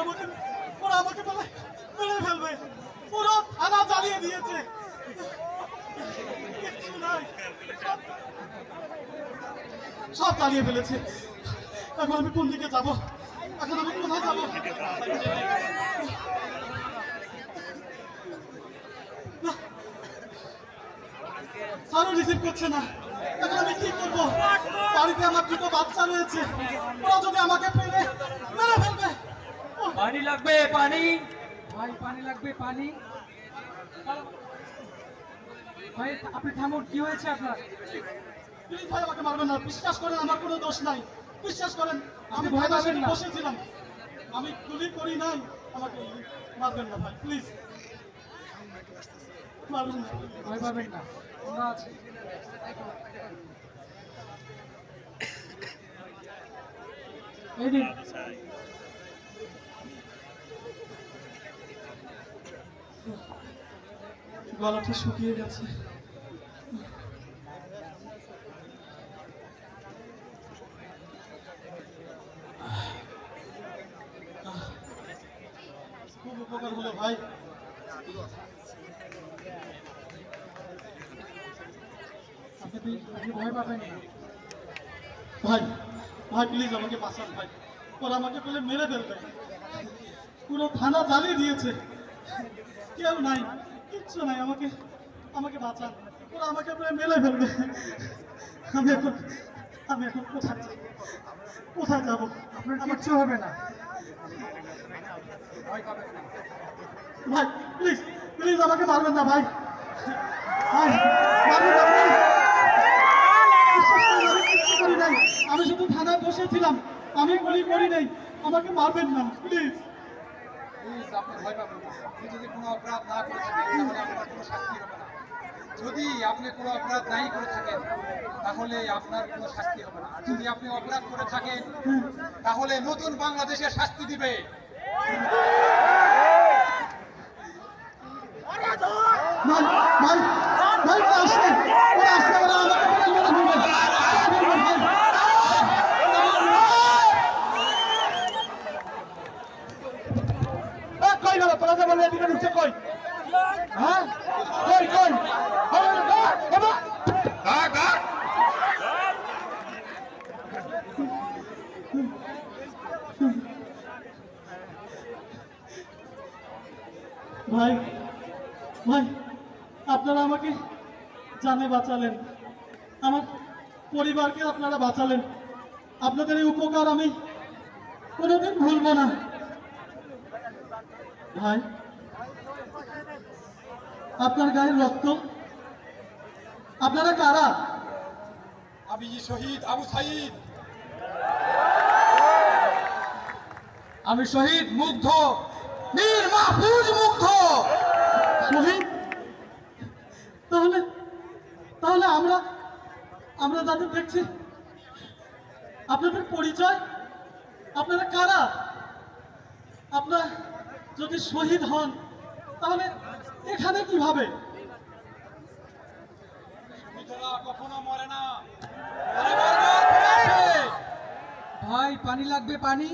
আমাকে ওরা ফেলবে। ওরা থানা জ্বালিয়ে দিয়েছে। সব চালিয়ে ফেলেছে। এখন আমি কোন দিকে যাব? এখন আমি কোথায় যাব? স্যারও রিসিভ করছে না। এখন আমি কি করব? বাড়িতে আমার দুটো বাচ্চা রয়েছে। ওরা যদি আমাকে পেলে মেরে ফেলবে। পানি লাগবে পানি। ভাই পানি লাগবে পানি। ভাই আপনি থামুন কি হয়েছে আপনার? প্লিজ ভাই আমাকে মারবেন না। বিশ্বাস করেন আমার কোনো দোষ নাই। বিশ্বাস করেন আমি ভয় পাবেন না। বসেছিলাম। আমি গুলি করি নাই আমাকে মারবেন না ভাই প্লিজ মারবেন না। ভয় পাবেন না। আমরা আছি। গলাটা শুকিয়ে গেছে। খুব উপকার হলো ভাই। আপনি আপনি ভয় পাবেন না। ভাই ভাই প্লিজ আমাকে বাঁচান ভাই। ওরা আমাকে পেলে মেরে ফেলবে। পুরো থানা জ্বালিয়ে দিয়েছে। কেউ নাই কিচ্ছু নাই আমাকে আমাকে বাঁচান। ওরা আমাকে পেলে মেরে ফেলবে। আমি এখন আমি এখন কোথায় যাব? কোথায় যাব? আপনার কিচ্ছু হবে না। ভাই প্লিজ প্লিজ আমাকে মারবেন না ভাই। ভাই মারবেন না please। বিশ্বাস করুন, আমি নাই আমি শুধু থানায় বসেছিলাম আমি গুলি করি নাই আমাকে মারবেন না প্লিজ যদি কোনো অপরাধ না করে থাকেন তাহলে আপনার কোনো শাস্তি হবে না যদি আপনি কোনো অপরাধ নাই করে থাকেন তাহলে আপনার কোনো শাস্তি হবে না যদি আপনি অপরাধ করে থাকেন তাহলে নতুন বাংলাদেশের শাস্তি দিবে ভাই ভাই ভাই ওরা আসছে ওরা আসছে ওরা আমাকে মেরে মেরে ফেলবে মেরে ফেলবে, ভাই। এ, কই গেল তোরা যে বললে এদিকে নিচে কই হ্যাঁ কই কই হবে না, হবে না। ভাই ভাই, আপনারা আমাকে জানে বাঁচালেন। আমার পরিবারকে আপনারা বাঁচালেন। আপনাদের এই উপকার আমি কোনোদিন ভুলবো না। ভাই, আপনার গায়ের রক্ত, আপনারা কারা? আমি শহীদ আবু সাইদ। আমি শহীদ মুগ্ধ মীর মাহফুজ মুগ্ধ। শহীদ তাহলে তাহলে আমরা আমরা যাদের দেখছি। আপনাদের পরিচয়? আপনারা কারা? আপনার যদি শহীদ হন তাহলে এখানে কীভাবে? কখনো মরে না। ভাই পানি লাগবে পানি?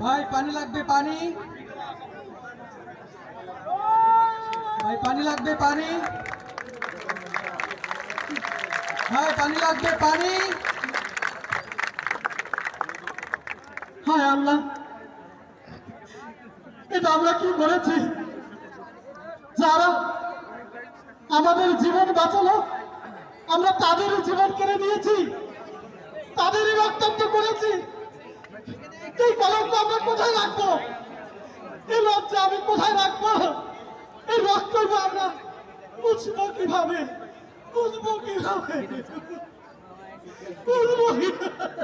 ভাই, পানি লাগবে, পানি। ভাই, পানি লাগবে, পানি। ভাই, পানি লাগবে, পানি। হায় আল্লাহ। এটা আমরা কি করেছি? যারা আমাদের জীবন বাঁচালো, আমরা তাদের জীবন কেড়ে নিয়েছি। তাদেরই রক্তাক্ত করেছি এই কলঙ্ক আমরা কোথায় রাখব? এই লজ্জা আমি কোথায় রাখব? এই রক্ত আমরা বুঝব কীভাবে? বুঝব কীভাবে? বুঝব কীভাবে?